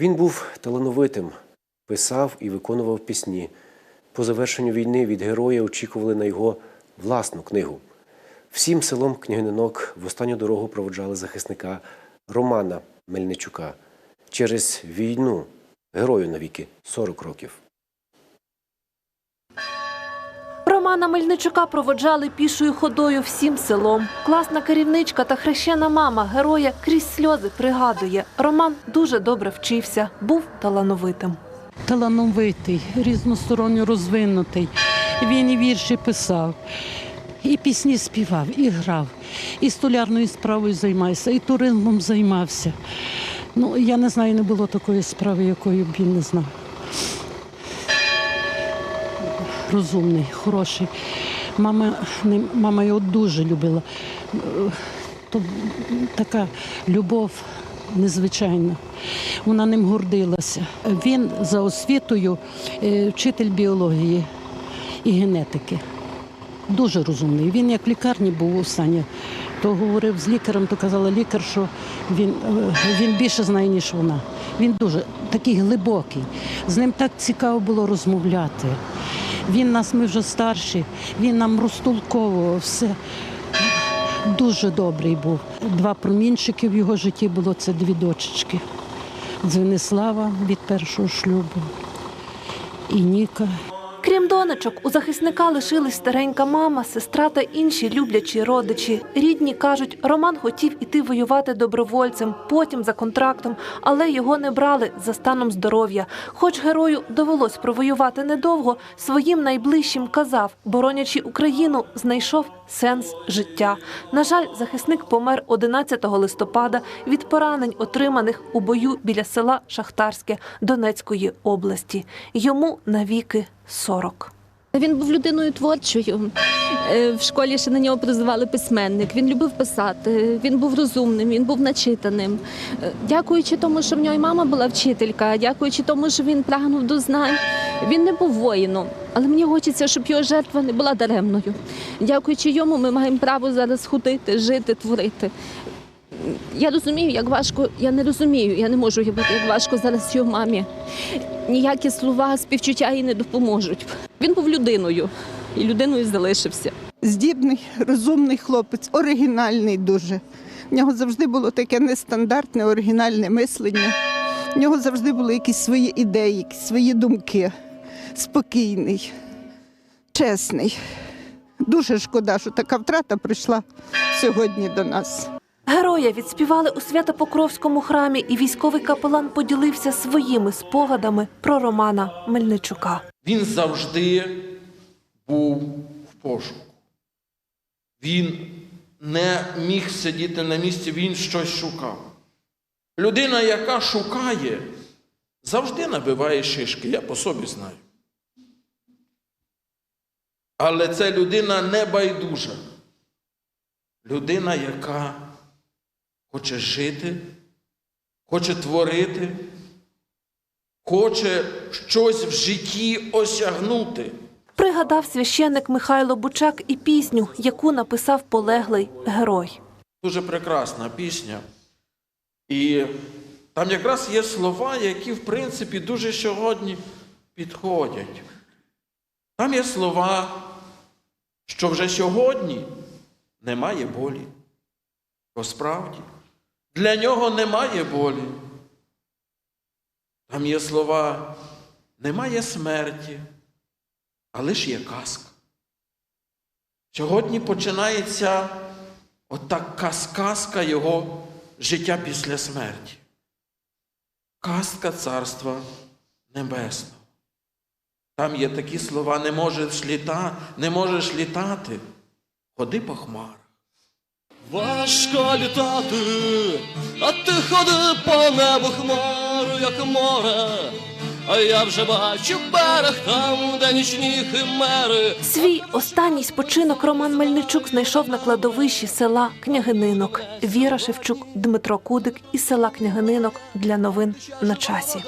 Він був талановитим, писав і виконував пісні. По завершенню війни від героя очікували на його власну книгу. Всім селом Княгининок в останню дорогу проводжали захисника Романа Мельничука. Через війну герою навіки 40 років. Романа Мельничука проводжали пішою ходою всім селом. Класна керівничка та хрещена мама героя крізь сльози пригадує. Роман дуже добре вчився, був талановитим. талановитий, різносторонньо розвинутий. Він і вірші писав, і пісні співав, і грав, і столярною справою займався, і туризмом займався. Ну, я не знаю, не було такої справи, якої б він не знав. Розумний, хороший. Мама, не- мама його дуже любила. То така любов незвичайна. Вона ним гордилася. Він за освітою е, вчитель біології і генетики. Дуже розумний. Він як в лікарні був у Сані, то говорив з лікарем, то казала лікар, що він, е, він більше знає, ніж вона. Він дуже такий глибокий. З ним так цікаво було розмовляти. Він нас, ми вже старші, він нам розтолковував все. Дуже добрий був. Два промінчики в його житті було це дві дочечки. Дзвенислава від першого шлюбу і Ніка. Крім донечок, у захисника лишились старенька мама, сестра та інші люблячі родичі. Рідні кажуть, Роман хотів іти воювати добровольцем, потім за контрактом, але його не брали за станом здоров'я. Хоч герою довелось провоювати недовго, своїм найближчим казав, боронячи Україну, знайшов сенс життя. На жаль, захисник помер 11 листопада від поранень, отриманих у бою біля села Шахтарське Донецької області. Йому навіки 40. Він був людиною творчою. Е, В школі ще на нього призивали письменник. Він любив писати. Він був розумним, він був начитаним. Е, Дякуючи тому, що в нього і мама була вчителька, дякуючи тому, що він прагнув до знань. Він не був воїном, але мені хочеться, щоб його жертва не була даремною. Дякуючи йому, ми маємо право зараз ходити, жити, творити. Я розумію, як важко, я не розумію, я не можу уявити, як важко зараз його мамі. Ніякі слова співчуття їй не допоможуть. Він був людиною і людиною залишився. здібний, розумний хлопець, оригінальний дуже. В нього завжди було таке нестандартне, оригінальне мислення. В нього завжди були якісь свої ідеї, якісь свої думки. Спокійний, чесний. Дуже шкода, що така втрата прийшла сьогодні до нас. Героя відспівали у Свято-Покровському храмі, і військовий капелан поділився своїми спогадами про Романа Мельничука. Він завжди був в пошуку. Він не міг сидіти на місці, він щось шукав. Людина, яка шукає, завжди набиває шишки, я по собі знаю. Але це людина не байдужа. Людина, яка хоче жити, хоче творити, хоче щось в житті осягнути. Пригадав священник Михайло Бучак і пісню, яку написав полеглий герой. Дуже прекрасна пісня. І там якраз є слова, які, в принципі, дуже сьогодні підходять. Там є слова, що вже сьогодні немає болі. Бо справді, для нього немає болі. Там є слова, немає смерті, а лише є казка. Сьогодні починається отака сказка його життя після смерті. Казка Царства Небесного. Там є такі слова, не можеш, літа, не можеш літати, ходи по хмарах. Важко літати, а ти ходи по небу хмару, як море. А я вже бачу берег там, де нічні химери. Свій останній спочинок Роман Мельничук знайшов на кладовищі села Княгининок. Віра Шевчук, Дмитро Кудик із села Княгининок для новин на часі.